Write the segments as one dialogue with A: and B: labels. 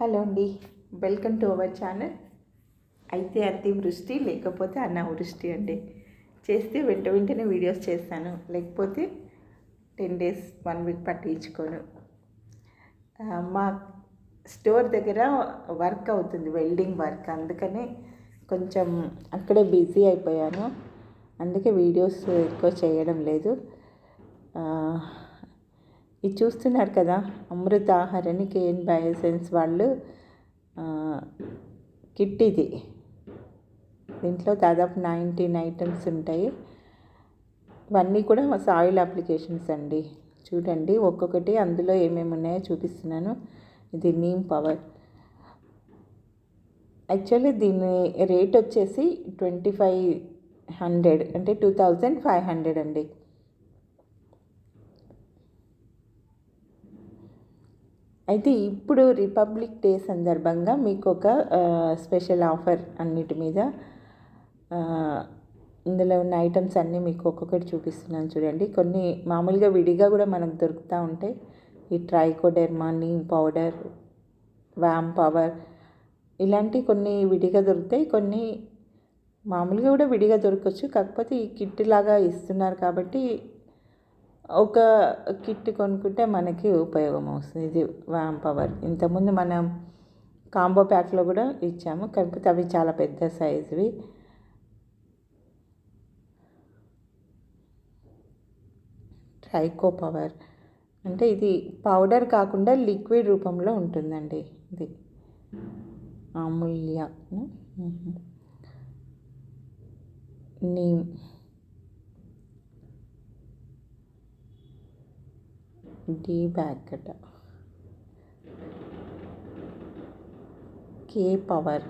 A: Hello అండి. Welcome to our channel. అయితే అతివృష్టి లేకపోతే అనావృష్టి అండి. చేస్తే వెంట వెంటనే వీడియోస్ చేస్తాను. లేకపోతే టెన్ డేస్ వన్ వీక్ పట్టించుకోను. మా స్టోర్ దగ్గర వర్క్ అవుతుంది వెల్డింగ్ వర్క్. అందుకనే కొంచెం అక్కడే బిజీ అయిపోయాను. అందుకే వీడియోస్ ఎక్కువ చేయడం లేదు. ఇది చూస్తున్నారు కదా అమృత హరణి కేఎన్ బయోసెన్స్ వాళ్ళు కిట్ ఇది. దీంట్లో దాదాపు నైన్టీన్ ఐటమ్స్ ఉంటాయి. ఇవన్నీ కూడా సాయిల్ అప్లికేషన్స్ అండి. చూడండి ఒక్కొక్కటి అందులో ఏమేమి ఉన్నాయో చూపిస్తున్నాను. ఇది నీమ్ పవర్. యాక్చువల్లీ దీని రేట్ వచ్చేసి ట్వంటీ ఫైవ్ హండ్రెడ్ అంటే టూ థౌజండ్ ఫైవ్ హండ్రెడ్ అండి. అయితే ఇప్పుడు రిపబ్లిక్ డే సందర్భంగా మీకు ఒక స్పెషల్ ఆఫర్ అన్నిటి మీద ఇందులో ఉన్న ఐటమ్స్ అన్నీ మీకు ఒక్కొక్కటి చూపిస్తున్నాను చూడండి. కొన్ని మామూలుగా విడిగా కూడా మనకు దొరుకుతూ ఉంటాయి. ఈ Trichoderma neem powder VAM power ఇలాంటి కొన్ని విడిగా దొరుకుతాయి. కొన్ని మామూలుగా కూడా విడిగా దొరకవచ్చు కాకపోతే ఈ కిట్ లాగా ఇస్తున్నారు కాబట్టి ఒక కిట్ కొనుక్కుంటే మనకి ఉపయోగం వస్తుంది. ఇది వ్యామ్ పవర్. ఇంతకుముందు మనం కాంబో ప్యాక్లో కూడా ఇచ్చాము. కాకపోతే అవి చాలా పెద్ద సైజువి. Tricho power. అంటే ఇది పౌడర్ కాకుండా లిక్విడ్ రూపంలో ఉంటుందండి ఇది. Amulya. Neem. D bag K power.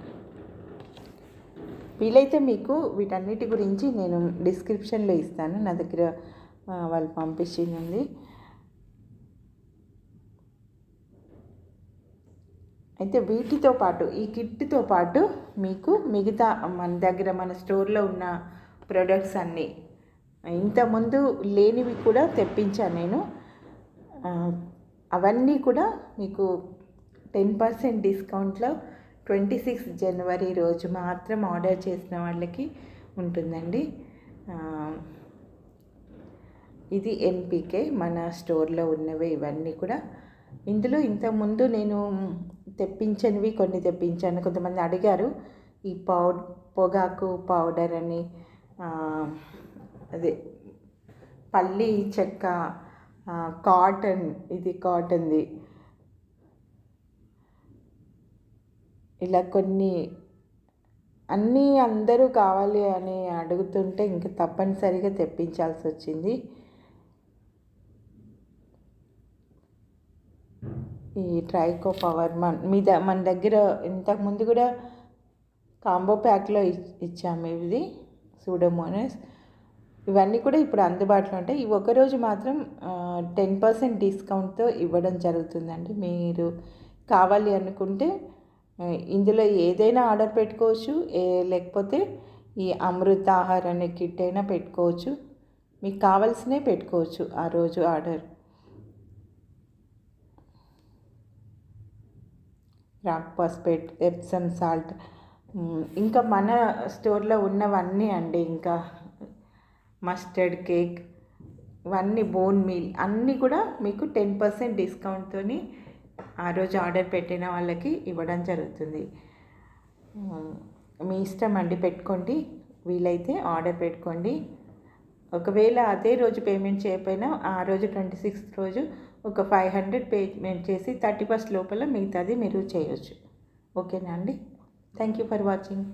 A: వీలైతే మీకు వీటన్నిటి గురించి నేను డిస్క్రిప్షన్లో ఇస్తాను. నా దగ్గర వాళ్ళు పంపించింది అయితే వీటితో పాటు ఈ కిట్తో పాటు మీకు మిగతా మన దగ్గర మన స్టోర్లో ఉన్న ప్రొడక్ట్స్ అన్నీ ఇంతకుముందు లేనివి కూడా తెప్పించాను నేను. అవన్నీ కూడా మీకు టెన్ పర్సెంట్ డిస్కౌంట్లో ట్వంటీ సిక్స్ జనవరి రోజు మాత్రం ఆర్డర్ చేసిన వాళ్ళకి ఉంటుందండి. ఇది ఎన్పికే మన స్టోర్లో ఉన్నవి ఇవన్నీ కూడా. ఇందులో ఇంతకుముందు నేను తెప్పించనివి కొన్ని తెప్పించాను. కొంతమంది అడిగారు ఈ పౌ పొగాకు పౌడర్ అని అదే పల్లి చెక్క కాటన్ ఇది కాటన్ది. ఇలా కొన్ని అన్నీ అందరూ కావాలి అని అడుగుతుంటే ఇంకా తప్పనిసరిగా తెప్పించాల్సి వచ్చింది ఈ ట్రైకో పవర్ మన మీ ద మన దగ్గర ఇంతకుముందు కూడా కాంబో ప్యాక్లో ఇచ్చాము ఇది సూడోమోనస్ ఇవన్నీ కూడా ఇప్పుడు అందుబాటులో ఉంటాయి. ఈ ఒకరోజు మాత్రం టెన్ పర్సెంట్ డిస్కౌంట్తో ఇవ్వడం జరుగుతుందండి. మీరు కావాలి అనుకుంటే ఇందులో ఏదైనా ఆర్డర్ పెట్టుకోవచ్చు. ఏ లేకపోతే ఈ అమృత ఆహార్ అనే కిట్ అయినా పెట్టుకోవచ్చు. మీకు కావాల్సినవి పెట్టుకోవచ్చు ఆ రోజు order. Rock phosphate epsom salt ఇంకా మన స్టోర్లో ఉన్నవన్నీ అండి. ఇంకా మస్టర్డ్ కేక్ ఇవన్నీ బోన్ మీల్ అన్నీ కూడా మీకు టెన్ పర్సెంట్ డిస్కౌంట్తో ఆ రోజు ఆర్డర్ పెట్టిన వాళ్ళకి ఇవ్వడం జరుగుతుంది. మీ ఇష్టం అండి పెట్టుకోండి వీలైతే ఆర్డర్ పెట్టుకోండి. ఒకవేళ అదే రోజు పేమెంట్ చేయకపోయినా ఆ రోజు ట్వంటీ సిక్స్త్ రోజు ఒక ఫైవ్ హండ్రెడ్ పేమెంట్ చేసి థర్టీ ఫస్ట్ లోపల మిగతాది మీరు చేయొచ్చు. ఓకేనా అండి? Thank you for watching.